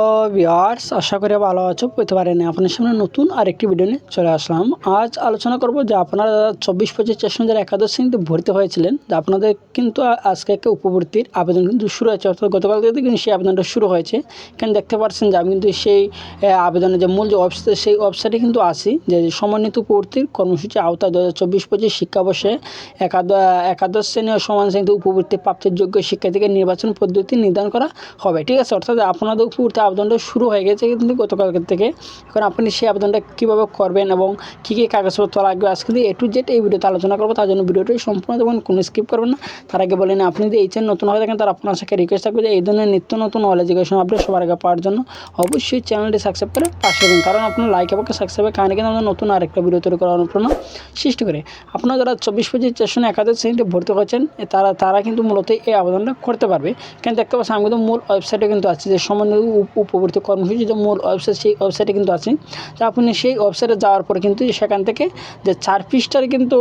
তো আশা করি ভালো আছো পেতে পারেন আপনার সামনে নতুন আরেকটি ভিডিও নিয়ে চলে আসলাম। আজ আলোচনা করব যে আপনারা চব্বিশ পঁচিশ চারশো হাজার একাদশ শ্রেণীতে ভর্তি হয়েছিলেন যে আপনাদের কিন্তু আজকে একটা উপবর্তীর আবেদন কিন্তু শুরু হয়েছে। অর্থাৎ গতকাল থেকে কিন্তু সেই আবেদনটা শুরু হয়েছে। এখানে দেখতে পাচ্ছেন যে আমি কিন্তু সেই আবেদনের যে মূল যে ওয়েবসাইট সেই ওয়েবসাইটে কিন্তু আসি যে সমন্বিত উপবর্তীর কর্মসূচি আওতায় দু হাজার চব্বিশ পঁচিশ শিক্ষাবর্ষে একাদশ একাদশ শ্রেণি ও সমান শ্রেণীতে উপবর্তী প্রাপ্তির যোগ্য শিক্ষার্থীকে নির্বাচন পদ্ধতি নির্ধারণ করা হবে। ঠিক আছে, অর্থাৎ আপনাদের উপবর্তী আবেদনটা শুরু হয়ে গেছে কিন্তু গতকাল থেকে। এখন আপনি সেই আবেদনটা কীভাবে করবেন এবং কী কী কাগজপত্র লাগবে আজকে দিয়ে এ টু জেড এই ভিডিওতে আলোচনা করব। তার জন্য ভিডিওটি সম্পূর্ণ দেখবেন কোনো স্কিপ করবেন না। তার আগে বলেন আপনি যদি এই চ্যানেল নতুন হয়ে থাকেন তার আপনার সাথে রিকোয়েস্ট থাকবে যে এই ধরনের নিত্য নতুন নলেজ এডুকেশন আপডেট সবার আগে পাওয়ার জন্য অবশ্যই চ্যানেলটি সাবস্ক্রাইব করে পাশে থাকুন। কারণ আপনার লাইক এবং সাবস্ক্রাইবের কারণে কিন্তু আমাদের নতুন আরেকটা ভিডিও তৈরি করার অনুপ্রেরণা সৃষ্টি করে। আপনারা যারা চব্বিশ পঁচিশ চারশো একাদশ শ্রেণীতে ভর্তি হচ্ছেন তারা তারা কিন্তু মূলত এই আবেদনটা করতে পারবে। কেন দেখতে পাচ্ছেন, আমি কিন্তু মূল ওয়েবসাইটে কিন্তু আছে যে উপ- উপবর্তী কর্মসূচি যে মূল ওয়েবসাইট সেই ওয়েবসাইটে কিন্তু আছে। তো আপনি সেই ওয়েবসাইটে যাওয়ার পরে কিন্তু সেখান থেকে যে চার পৃষ্ঠার কিন্তু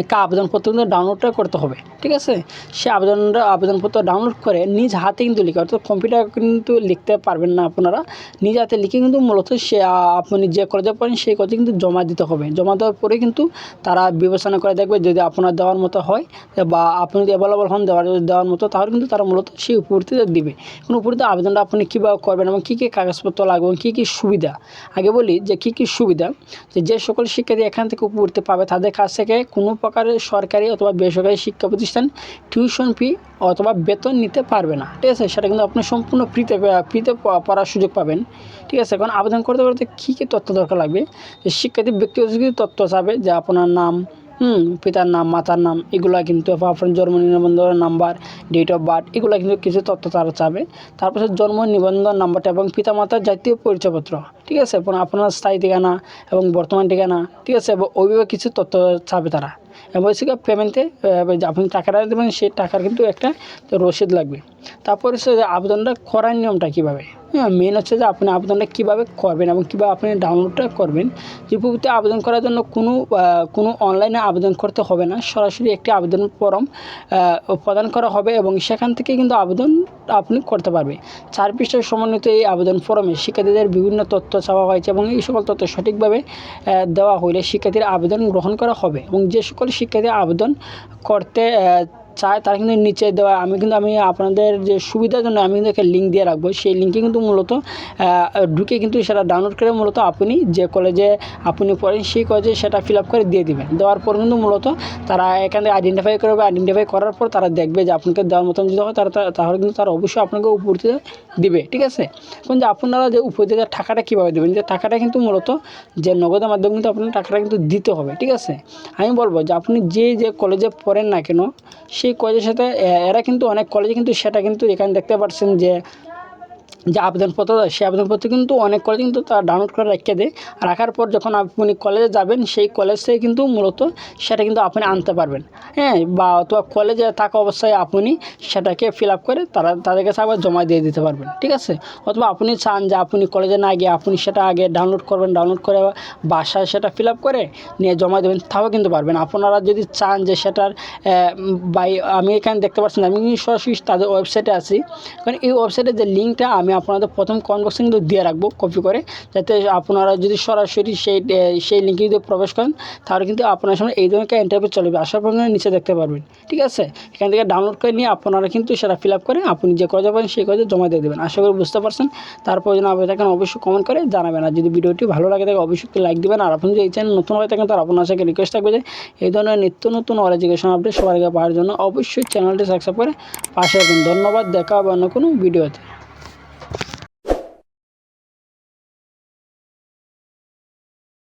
একটা আবেদনপত্র কিন্তু ডাউনলোডটা করতে হবে, ঠিক আছে? সে আবেদনটা, আবেদনপত্র ডাউনলোড করে নিজ হাতে কিন্তু লিখে, অর্থাৎ কম্পিউটার কিন্তু লিখতে পারবেন না আপনারা। নিজ হাতে লিখে কিন্তু মূলত সে আপনি যে কলেজে পড়েন সেই কলেজে কিন্তু জমা দিতে হবে। জমা দেওয়ার পরে কিন্তু তারা বিবেচনা করে দেখবে যদি আপনার দেওয়ার মতো হয়, বা আপনি যদি অ্যাভেলেবল হন দেওয়ার দেওয়ার মতো, তাহলে কিন্তু তারা মূলত সেই উপবর্তীতে দিবে। কোনো উপবর্তী আবেদনটা আপনি কীভাবে করবেন এবং কী কী কাগজপত্র লাগবে এবং কী কী সুবিধা? আগে বলি যে কী কী সুবিধা? যে সকল শিক্ষার্থী এখান থেকে উপবর্তী পাবে, তাদের কাছ থেকে কোনো প্রকারের সরকারি অথবা বেসরকারি শিক্ষা প্রতিষ্ঠান টিউশন ফি অথবা বেতন নিতে পারবে না। ঠিক আছে? সেটা কিন্তু আপনি সম্পূর্ণ ফ্রিতে ফ্রিতে পড়ার সুযোগ পাবেন। ঠিক আছে? এখন আবেদন করতে করতে কী কী তথ্য দরকার লাগবে? শিক্ষার্থী ব্যক্তিগত কিছু তথ্য চাবে যে আপনার নাম হুম, পিতার নাম, মাতার নাম, এগুলো কিন্তু আপনার জন্ম নিবন্ধন নাম্বার ডেট অফ বার্থ এগুলো কিন্তু কিছু তথ্য তারা চাবে। তারপর জন্ম নিবন্ধন নাম্বারটা এবং পিতামাতার জাতীয় পরিচয়পত্র, ঠিক আছে? আপনার স্থায়ী ঠিকানা এবং বর্তমান ঠিকানা, ঠিক আছে? এবং ওইভাবে কিছু তথ্য চাবে তারা। হচ্ছে পেমেন্টে আপনি টাকাটা দেবেন, সেই টাকার কিন্তু একটা রসিদ লাগবে। তারপর হচ্ছে যে আবেদনটা করার নিয়মটা কীভাবে? হ্যাঁ মেন হচ্ছে যে আপনি আবেদনটা কীভাবে করবেন এবং কীভাবে আপনি ডাউনলোডটা করবেন। রিপুতে আবেদন করার জন্য কোনো কোনো অনলাইনে আবেদন করতে হবে না। সরাসরি একটি আবেদন ফর্ম প্রদান করা হবে এবং সেখান থেকে কিন্তু আবেদন আপনি করতে পারবে চার পৃষ্ঠার সমন্বিত এই আবেদন ফর্মে শিক্ষার্থীদের বিভিন্ন তথ্য চাওয়া হয়েছে এবং এই সকল তথ্য সঠিকভাবে দেওয়া হলে শিক্ষার্থীর আবেদন গ্রহণ করা হবে এবং যে সকল শিক্ষার্থী আবেদন করতে চায়, তারা কিন্তু নিচে দেওয়া, আমি কিন্তু, আমি আপনাদের যে সুবিধার জন্য আমি কিন্তু একটা লিঙ্ক দিয়ে রাখব। সেই লিঙ্কে কিন্তু মূলত ঢুকে কিন্তু সেটা ডাউনলোড করে মূলত আপনি যে কলেজে আপনি পড়েন, সেই কলেজে সেটা ফিল আপ করে দিয়ে দিবেন। দেওয়ার পর কিন্তু মূলত তারা এখানে আইডেন্টিফাই করবে। আইডেন্টিফাই করার পর তারা দেখবে যে আপনাকে দেওয়ার মতন যদি হয়, তারা, তাহলে কিন্তু তারা অবশ্যই আপনাকে উপরতে দিবে, ঠিক আছে? এখন যে আপনারা যে উপরতে টাকাটা কীভাবে দেবেন, যে টাকাটা কিন্তু মূলত যে নগদের মাধ্যমে কিন্তু আপনার টাকাটা কিন্তু দিতে হবে, ঠিক আছে? আমি বলব যে আপনি যে যে কলেজে পড়েন না কেন সেই কলেজের সাথে এরা কিন্তু অনেক কলেজে কিন্তু সেটা কিন্তু এখানে দেখতে পাচ্ছেন যে যে আবেদনপত্র, সেই আবেদনপত্র কিন্তু অনেক কলেজ কিন্তু তারা ডাউনলোড করে রেখে দেয়। রাখার পর যখন আপনি কলেজে যাবেন, সেই কলেজ থেকে কিন্তু মূলত সেটা কিন্তু আপনি আনতে পারবেন। হ্যাঁ বা অথবা কলেজে থাকা অবস্থায় আপনি সেটাকে ফিল আপ করে তারা, তাদের কাছে আবার জমা দিয়ে দিতে পারবেন, ঠিক আছে? অথবা আপনি চান যে আপনি কলেজে না গিয়ে আপনি সেটা আগে ডাউনলোড করবেন ডাউনলোড করে বাসায় সেটা ফিল আপ করে নিয়ে জমা দেবেন, তাও কিন্তু পারবেন। আপনারা যদি চান যে সেটার বাই আমি এখানে দেখতে পাচ্ছি আমি সরাসরি তাদের ওয়েবসাইটে আছি। কারণ এই ওয়েবসাইটের যে লিঙ্কটা আমি আপনাদের প্রথম কমেন্ট বক্সে কিন্তু দিয়ে রাখব কপি করে, যাতে আপনারা যদি সরাসরি সেই সেই লিঙ্কে যদি প্রবেশ করেন, তাহলে কিন্তু আপনার সামনে এই ধরনের ইন্টারভিউ চলবে। আসার পর নিচে দেখতে পারবেন। ঠিক আছে? এখান থেকে ডাউনলোড করে নিয়ে আপনারা কিন্তু সেটা ফিল আপ করে আপনি যে কলেজে পারেন সেই কলেজে জমা দিয়ে দেবেন। আশা করি বুঝতে পারছেন। তারপর যেন আপনি থাকেন অবশ্যই কমেন্ট করে জানাবেন। আর যদি ভিডিওটি ভালো লাগে থাকে অবশ্যই লাইক দেবেন। আর আপনি যদি এই চ্যানেল নতুন হয়ে থাকেন তার আপনার সাথে রিকোয়েস্ট থাকবে যে এই ধরনের নিত্য নতুন অল এডুকেশন আপডেট আগে পাওয়ার জন্য অবশ্যই চ্যানেলটি সাবস্ক্রাইব করে পাশে রাখুন ধন্যবাদ। দেখা হবে অন্য কোনো ভিডিওতে